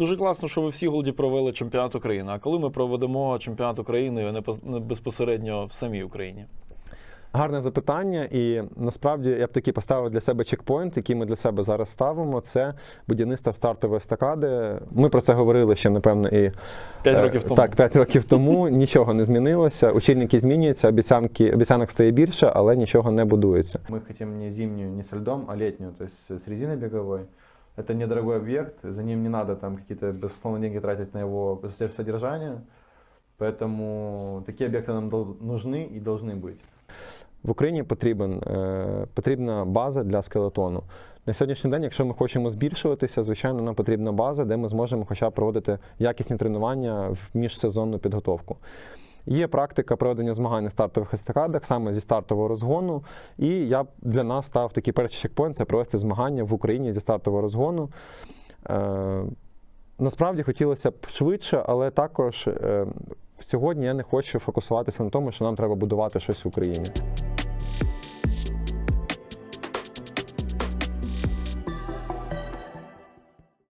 Дуже класно, що ви в Сігулді провели чемпіонат України. А коли ми проведемо чемпіонат України не пос- не безпосередньо в самій Україні? Гарне запитання, і насправді я б таки поставив для себе чекпоінт, який ми для себе зараз ставимо. Це будівництво стартової естакади. Ми про це говорили ще, напевно, і П'ять е, років тому. Так, 5 років тому нічого не змінилося. Учільники змінюються, обіцянки, обіцянок стає більше, але нічого не будується. Мы хотим не зимнюю, не со льдом, а летнюю, то есть с резиной беговой Это недорогой объект, за ним не надо там какие-то безусловно деньги тратить на его содержание. Поэтому такие объекты нам дол- нужны и должны быть. В Україні потрібен, е, потрібна база для скелетону. На сьогоднішній день, якщо ми хочемо збільшуватися, звичайно, нам потрібна база, де ми зможемо хоча б проводити якісні тренування в міжсезонну підготовку. Є практика проведення змагань на стартових естакадах саме зі стартового розгону. І я для нас став такий перший чекпоінт це провести змагання в Україні зі стартового розгону. Е, насправді хотілося б швидше, але також е, сьогодні я не хочу фокусуватися на тому, що нам треба будувати щось в Україні.